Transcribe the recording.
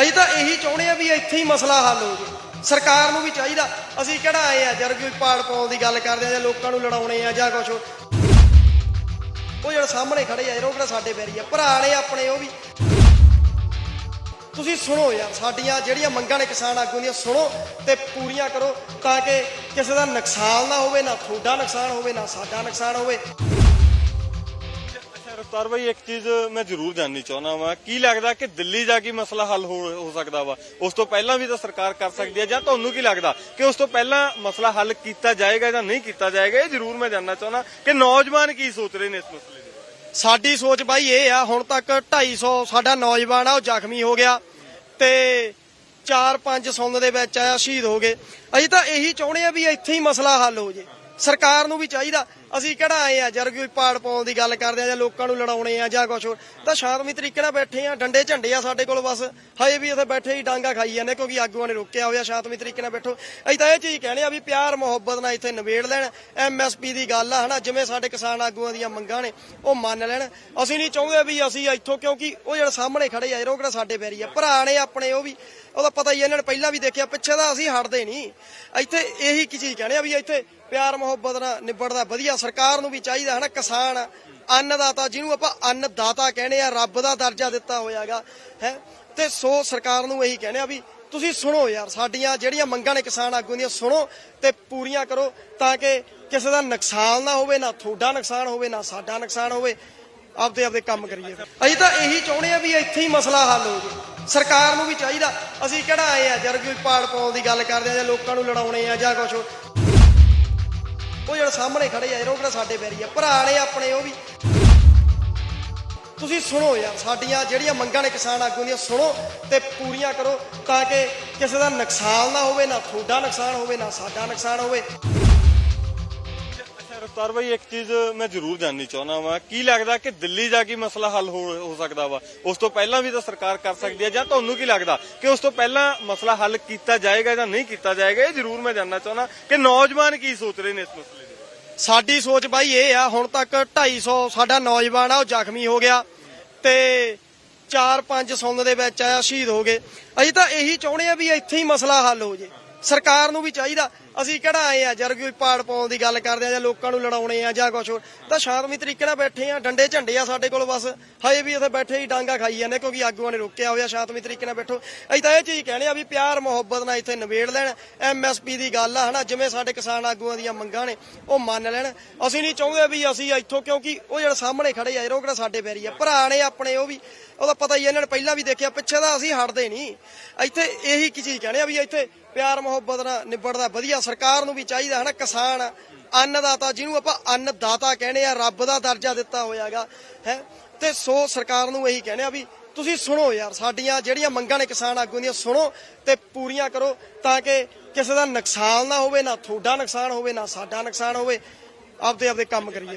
ਅਸੀਂ ਤਾਂ ਇਹੀ ਚਾਹੁੰਦੇ ਆ ਵੀ ਇੱਥੇ ਹੀ ਮਸਲਾ ਹੱਲ ਹੋ ਜੇ। ਸਰਕਾਰ ਨੂੰ ਵੀ ਚਾਹੀਦਾ। ਅਸੀਂ ਕਿਹੜਾ ਆਏ ਆ, ਜਦ ਕੋਈ ਪਾੜ ਪਾਉਣ ਦੀ ਗੱਲ ਕਰਦੇ ਆ ਜਾਂ ਲੋਕਾਂ ਨੂੰ ਲੜਾਉਣੇ ਆ ਜਾਂ ਕੁਛ। ਉਹ ਜਿਹੜਾ ਸਾਹਮਣੇ ਖੜੇ ਆ ਯਾਰ ਉਹ ਕਿਹੜਾ ਸਾਡੇ ਪੈਰੀ ਆ? ਭਰਾ ਨੇ ਆਪਣੇ, ਉਹ ਵੀ। ਤੁਸੀਂ ਸੁਣੋ ਯਾਰ, ਸਾਡੀਆਂ ਜਿਹੜੀਆਂ ਮੰਗਾਂ ਨੇ ਕਿਸਾਨ ਆਗੂ ਦੀਆਂ, ਸੁਣੋ ਤੇ ਪੂਰੀਆਂ ਕਰੋ ਤਾਂ ਕਿ ਕਿਸੇ ਦਾ ਨੁਕਸਾਨ ਨਾ ਹੋਵੇ, ਨਾ ਤੁਹਾਡਾ ਨੁਕਸਾਨ ਹੋਵੇ, ਨਾ ਸਾਡਾ ਨੁਕਸਾਨ ਹੋਵੇ। ਰਫਤਾਰ ਭਾਈ ਇੱਕ ਚੀਜ਼ ਮੈਂ ਜ਼ਰੂਰ ਜਾਣਨੀ ਚਾਹੁੰਦਾ ਵਾਂ। ਕੀ ਲੱਗਦਾ ਕਿ ਦਿੱਲੀ ਜਾ ਕੇ ਮਸਲਾ ਹੱਲ ਹੋ ਸਕਦਾ ਵਾ? ਉਸ ਤੋਂ ਪਹਿਲਾਂ ਵੀ ਤਾਂ ਸਰਕਾਰ ਕਰ ਸਕਦੀ ਹੈ, ਜਾਂ ਤੁਹਾਨੂੰ ਕੀ ਲੱਗਦਾ ਕਿ ਉਸ ਤੋਂ ਪਹਿਲਾਂ ਮਸਲਾ ਹੱਲ ਕੀਤਾ ਜਾਏਗਾ ਜਾਂ ਨਹੀਂ ਕੀਤਾ ਜਾਏਗਾ? ਇਹ ਜ਼ਰੂਰ ਮੈਂ ਜਾਣਨਾ ਚਾਹੁੰਦਾ। ਕਿ ਨੌਜਵਾਨ ਕੀ ਸੋਚ ਰਹੇ ਨੇ ਇਸ ਮਸਲੇ ਦੇ ਸਾਡੀ ਸੋਚ ਬਾਈ ਇਹ ਆ, ਹੁਣ ਤੱਕ 250 ਸਾਡਾ ਨੌਜਵਾਨ ਆ, ਉਹ ਜ਼ਖਮੀ ਹੋ ਗਿਆ ਤੇ 4-5 ਸੁੰਨ ਦੇ ਵਿੱਚ ਆਇਆ, ਸ਼ਹੀਦ ਹੋ ਗਏ। ਅਸੀਂ ਤਾਂ ਇਹੀ ਚਾਹੁੰਦੇ ਆ ਵੀ ਇੱਥੇ ਹੀ ਮਸਲਾ ਹੱਲ ਹੋ ਜੇ। ਸਰਕਾਰ ਨੂੰ ਵੀ ਚਾਹੀਦਾ। ਅਸੀਂ ਕਿਹੜਾ ਆਏ ਆ, ਜਦ ਕੋਈ ਪਾੜ ਪਾਉਣ ਦੀ ਗੱਲ ਕਰਦੇ ਆ ਜਾਂ ਲੋਕਾਂ ਨੂੰ ਲੜਾਉਣੇ ਆ ਜਾਂ ਕੁਛ ਹੋਰ, ਤਾਂ ਸ਼ਾਂਤਮਈ ਤਰੀਕੇ ਨਾਲ ਬੈਠੇ ਆ, ਡੰਡੇ ਝੰਡੇ ਆ ਸਾਡੇ ਕੋਲ ਬਸ। ਹਜੇ ਵੀ ਇੱਥੇ ਬੈਠੇ ਹੀ ਡਾਂਗਾ ਖਾਈ ਜਾਂਦੇ, ਕਿਉਂਕਿ ਆਗੂਆਂ ਨੇ ਰੋਕਿਆ ਹੋਇਆ ਸ਼ਾਂਤਮਈ ਤਰੀਕੇ ਨਾਲ ਬੈਠੋ। ਅਸੀਂ ਤਾਂ ਇਹ ਚੀਜ਼ ਕਹਿੰਦੇ ਆ ਵੀ ਪਿਆਰ, ਮੁਹੱਬਤ ਨਾਲ ਇੱਥੇ ਨਿਬੇੜ ਲੈਣ। ਐਮਐਸਪੀ ਦੀ ਗੱਲ ਆ, ਹਨਾ, ਜਿਵੇਂ ਸਾਡੇ ਕਿਸਾਨ ਆਗੂਆਂ ਦੀਆਂ ਮੰਗਾਂ ਨੇ, ਉਹ ਮੰਨ ਲੈਣ। ਅਸੀਂ ਨਹੀਂ ਚਾਹੁੰਦੇ ਵੀ ਅਸੀਂ ਇੱਥੋਂ, ਕਿਉਂਕਿ ਉਹ ਜਿਹੜਾ ਸਾਹਮਣੇ ਖੜੇ ਆ ਯਾਰ ਉਹ ਕਿਹੜਾ ਸਾਡੇ ਪੈਰੀ ਆ। ਭਰਾ ਨੇ ਆਪਣੇ, ਉਹ ਵੀ, ਉਹਦਾ ਪਤਾ ਹੀ ਇਹਨਾਂ ਨੇ ਪਹਿਲਾਂ ਵੀ ਦੇਖਿਆ, ਪਿੱਛੇ ਦਾ ਅਸੀਂ ਹਟਦੇ ਨਹੀਂ। ਇੱਥੇ ਇਹੀ ਕੀ ਚੀਜ਼ ਕਹਿੰਦੇ ਆ ਵੀ ਇੱਥੇ ਪਿਆਰ ਮੁਹੱਬਤ ਨਾਲ ਨਿਬੜਦਾ, ਵਧੀਆ ਸਰਕਾਰ ਨੂੰ ਵੀ ਚਾਹੀਦਾ ਹਨਾ, ਕਿਸਾਨ, ਅੰਨਦਾਤਾ, ਜਿਹਨੂੰ ਆਪਾਂ ਅੰਨਦਾਤਾ ਕਹਿੰਦੇ ਆ, ਰੱਬ ਦਾ ਦਰਜਾ ਦਿੱਤਾ ਹੋਇਆਗਾ, ਹੈ। ਤੇ ਸੋ ਸਰਕਾਰ ਨੂੰ ਇਹੀ ਕਹਿੰਦੇ ਆ ਵੀ ਤੁਸੀਂ ਸੁਣੋ ਯਾਰ, ਸਾਡੀਆਂ ਜਿਹੜੀਆਂ ਮੰਗਾਂ ਨੇ ਕਿਸਾਨ ਆਗੂ ਦੀਆਂ, ਸੁਣੋ ਤੇ ਪੂਰੀਆਂ ਕਰੋ ਤਾਂ ਕਿ ਕਿਸੇ ਦਾ ਨੁਕਸਾਨ ਨਾ ਹੋਵੇ, ਨਾ ਤੁਹਾਡਾ ਨੁਕਸਾਨ ਹੋਵੇ, ਨਾ ਸਾਡਾ ਨੁਕਸਾਨ ਹੋਵੇ। ਆਪਦੇ ਆਪਦੇ ਕੰਮ ਕਰੀਏ। ਅਸੀਂ ਤਾਂ ਇਹੀ ਚਾਹੁੰਦੇ ਆ ਵੀ ਇੱਥੇ ਹੀ ਮਸਲਾ ਹੱਲ ਹੋ ਜੇ। ਸਰਕਾਰ ਨੂੰ ਵੀ ਚਾਹੀਦਾ, ਅਸੀਂ ਕਿਹੜਾ ਆਏ ਆ, ਜਦ ਕੋਈ ਪਾੜ ਪਾਉਣ ਦੀ ਗੱਲ ਕਰਦੇ ਆ ਜਾਂ ਲੋਕਾਂ ਨੂੰ ਲੜਾਉਣੇ ਆ ਜਾਂ ਕੁਛ। ਉਹ ਜਿਹੜਾ ਸਾਹਮਣੇ ਖੜੇ ਆ ਯਾਰ ਉਹ ਕਿਹੜਾ ਸਾਡੇ ਬੈਰੀ ਆ? ਭਰਾ ਨੇ ਆਪਣੇ, ਉਹ ਵੀ। ਤੁਸੀਂ ਸੁਣੋ ਯਾਰ, ਸਾਡੀਆਂ ਜਿਹੜੀਆਂ ਮੰਗਾਂ ਨੇ ਕਿਸਾਨ ਆਗੂ ਦੀਆਂ, ਸੁਣੋ ਤੇ ਪੂਰੀਆਂ ਕਰੋ ਤਾਂ ਕਿ ਕਿਸੇ ਦਾ ਨੁਕਸਾਨ ਨਾ ਹੋਵੇ, ਨਾ ਤੁਹਾਡਾ ਨੁਕਸਾਨ ਹੋਵੇ, ਨਾ ਸਾਡਾ ਨੁਕਸਾਨ ਹੋਵੇ। ਅੱਛਾ ਭਾਈ ਇੱਕ ਚੀਜ਼ ਮੈਂ ਜ਼ਰੂਰ ਜਾਣਨੀ ਚਾਹੁੰਦਾ ਵਾਂ। ਕੀ ਲੱਗਦਾ ਕਿ ਦਿੱਲੀ ਜਾ ਕੇ ਮਸਲਾ ਹੱਲ ਹੋ ਸਕਦਾ ਵਾ? ਉਸ ਤੋਂ ਪਹਿਲਾਂ ਵੀ ਤਾਂ ਸਰਕਾਰ ਕਰ ਸਕਦੀ ਹੈ ਜਾਂ ਤੁਹਾਨੂੰ ਕੀ ਲੱਗਦਾ ਕਿ ਉਸ ਤੋਂ ਪਹਿਲਾਂ ਮਸਲਾ ਹੱਲ ਕੀਤਾ ਜਾਏਗਾ ਜਾਂ ਨਹੀਂ ਕੀਤਾ ਜਾਏਗਾ? ਇਹ ਜ਼ਰੂਰ ਮੈਂ ਜਾਣਨਾ ਚਾਹੁੰਦਾ ਕਿ ਨੌਜਵਾਨ ਕੀ ਸੋਚ ਰਹੇ ਨੇ ਇਸ ਮਸਲੇ ਦੇ ਬਾਰੇ। ਸਾਡੀ ਸੋਚ ਬਾਈ ਇਹ ਆ, ਹੁਣ ਤੱਕ 250 ਸਾਡਾ ਨੌਜਵਾਨ ਆ, ਉਹ ਜ਼ਖਮੀ ਹੋ ਗਿਆ ਤੇ 4-5 ਸੁੰਨ ਦੇ ਵਿੱਚ ਆਇਆ, ਸ਼ਹੀਦ ਹੋ ਗਏ। ਅਸੀਂ ਤਾਂ ਇਹੀ ਚਾਹੁੰਦੇ ਆ ਵੀ ਇੱਥੇ ਹੀ ਮਸਲਾ ਹੱਲ ਹੋ ਜੇ। ਸਰਕਾਰ ਨੂੰ ਵੀ ਚਾਹੀਦਾ ਅਸੀਂ ਕਿਹੜਾ ਆਏ ਆ, ਜਦ ਕੋਈ ਪਾੜ ਪਾਉਣ ਦੀ ਗੱਲ ਕਰਦੇ ਆ ਜਾਂ ਲੋਕਾਂ ਨੂੰ ਲੜਾਉਣੇ ਆ ਜਾਂ ਕੁਛ ਹੋਰ ਤਾਂ ਸ਼ਾਂਤਮਈ ਤਰੀਕੇ ਨਾਲ ਬੈਠੇ ਆ, ਡੰਡੇ ਝੰਡੇ ਆ ਸਾਡੇ ਕੋਲ ਬਸ। ਹਜੇ ਵੀ ਇੱਥੇ ਬੈਠੇ ਹੀ ਡਾਂਗਾ ਖਾਈ ਜਾਂਦੇ ਕਿਉਂਕਿ ਆਗੂਆਂ ਨੇ ਰੋਕਿਆ ਹੋਇਆ, ਸ਼ਾਂਤਮਈ ਤਰੀਕੇ ਨਾਲ ਬੈਠੋ। ਅਸੀਂ ਤਾਂ ਇਹ ਚੀਜ਼ ਕਹਿੰਦੇ ਆ ਵੀ ਪਿਆਰ, ਮੁਹੱਬਤ ਨਾਲ ਇੱਥੇ ਨਿਬੇੜ ਲੈਣ। ਐਮਐਸਪੀ ਦੀ ਗੱਲ ਆ, ਹਨਾ, ਜਿਵੇਂ ਸਾਡੇ ਕਿਸਾਨ ਆਗੂਆਂ ਦੀਆਂ ਮੰਗਾਂ ਨੇ, ਉਹ ਮੰਨ ਲੈਣ। ਅਸੀਂ ਨਹੀਂ ਚਾਹੁੰਦੇ ਵੀ ਅਸੀਂ ਇੱਥੋਂ, ਕਿਉਂਕਿ ਉਹ ਜਿਹੜਾ ਸਾਹਮਣੇ ਖੜੇ ਆ ਯਾਰ ਉਹ ਕਿਹੜਾ ਸਾਡੇ ਪੈਰੀ ਆ, ਭਰਾ ਨੇ ਆਪਣੇ ਉਹ ਵੀ, ਉਹਦਾ ਪਤਾ ਹੀ ਇਹਨਾਂ ਨੇ ਪਹਿਲਾਂ ਵੀ ਦੇਖਿਆ, ਪਿੱਛੇ ਦਾ ਅਸੀਂ ਹਟਦੇ ਨਹੀਂ। ਇੱਥੇ ਇਹੀ ਕੀ ਚੀਜ਼ ਕਹਿੰਦੇ ਆ ਵੀ ਇੱਥੇ ਪਿਆਰ, ਮੁਹੱਬਤ ਨਾਲ ਨਿਬੜਦਾ ਵਧੀਆ ਸਰਕਾਰ ਨੂੰ ਵੀ ਚਾਹੀਦਾ ਹਨਾ, ਕਿਸਾਨ, ਅੰਨਦਾਤਾ, ਜਿਹਨੂੰ ਆਪਾਂ ਅੰਨਦਾਤਾ ਕਹਿੰਦੇ ਆ, ਰੱਬ ਦਾ ਦਰਜਾ ਦਿੱਤਾ ਹੋਇਆਗਾ, ਹੈ। ਤੇ ਸੋ ਸਰਕਾਰ ਨੂੰ ਇਹੀ ਕਹਿੰਦੇ ਆ ਵੀ ਤੁਸੀਂ ਸੁਣੋ ਯਾਰ, ਸਾਡੀਆਂ ਜਿਹੜੀਆਂ ਮੰਗਾਂ ਨੇ ਕਿਸਾਨ ਆਗੂਆਂ ਦੀਆਂ, ਸੁਣੋ ਤੇ ਪੂਰੀਆਂ ਕਰੋ ਤਾਂ ਕਿ ਕਿਸੇ ਦਾ ਨੁਕਸਾਨ ਨਾ ਹੋਵੇ, ਨਾ ਤੁਹਾਡਾ ਨੁਕਸਾਨ ਹੋਵੇ, ਨਾ ਸਾਡਾ ਨੁਕਸਾਨ ਹੋਵੇ। ਆਪਦੇ ਆਪਦੇ ਕੰਮ ਕਰੀਏ